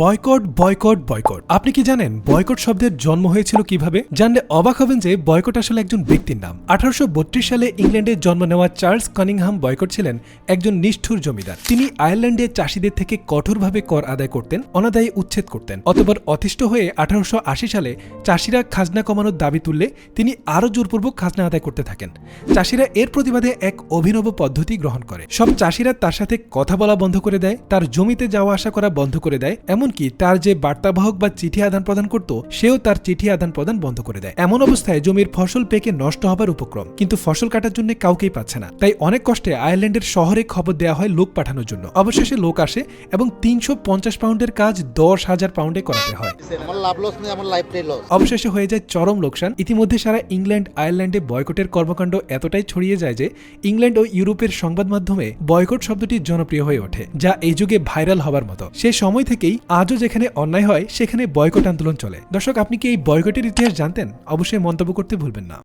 Boycott boycott boycott. আপনি কি জানেন বয়কট শব্দের জন্ম হয়েছিল কীভাবে? জানলে অবাক হবেন যে বয়কট আসলে একজন ব্যক্তির নাম। আঠারোশো বত্রিশ সালে ইংল্যান্ডে জন্ম নেওয়া চার্লস কানিংহাম বয়কট ছিলেন একজন নিষ্ঠুর জমিদার। তিনি আয়ারল্যান্ডে চাষিদের থেকে কঠোরভাবে কর আদায় করতেন, অনাদায়ী উচ্ছেদ করতেন। অতপর অতিষ্ঠ হয়ে আঠারোশো আশি সালে চাষিরা খাজনা কমানোর দাবি তুললে তিনি আরও জোরপূর্বক খাজনা আদায় করতে থাকেন। চাষিরা এর প্রতিবাদে এক অভিনব পদ্ধতি গ্রহণ করে। সব চাষিরা তার সাথে কথা বলা বন্ধ করে দেয়, তার জমিতে যাওয়া আসা করা বন্ধ করে দেয় এমনকি তার যে বার্তাবাহক বা চিঠি আদান প্রদান করত সেও তার চিঠি আদান প্রদান বন্ধ করে দেয়। এমন অবস্থায় জমির ফসল পেকে নষ্ট হবার উপক্রম কিন্তু ফসল কাটার জন্য কাউকেই পাচ্ছে না। তাই অনেক কষ্টে আয়ারল্যান্ডের শহরে খবর দেওয়া হয় লোক পাঠানোর জন্য। অবশেষে লোক আসে এবং তিনশো পঞ্চাশ পাউন্ডের কাজ দশ হাজার পাউন্ডে করাতে হয়। অবশেষে হয়ে যায় চরম লোকসান। ইতিমধ্যে সারা ইংল্যান্ড আয়ারল্যান্ডে বয়কটের কর্মকাণ্ড এতটাই ছড়িয়ে যায় যে ইংল্যান্ড ও ইউরোপের সংবাদ মাধ্যমে বয়কট শব্দটি জনপ্রিয় হয়ে ওঠে যা এই যুগে ভাইরাল হবার মতো। সে সময় থেকেই আজও যেখানে অন্যায় হয়, সেখানে বয়কট আন্দোলন চলে। দর্শক, আপনি কি এই বয়কটের ইতিহাস জানতেন? অবশ্যই মন্তব্য করতে ভুলবেন না।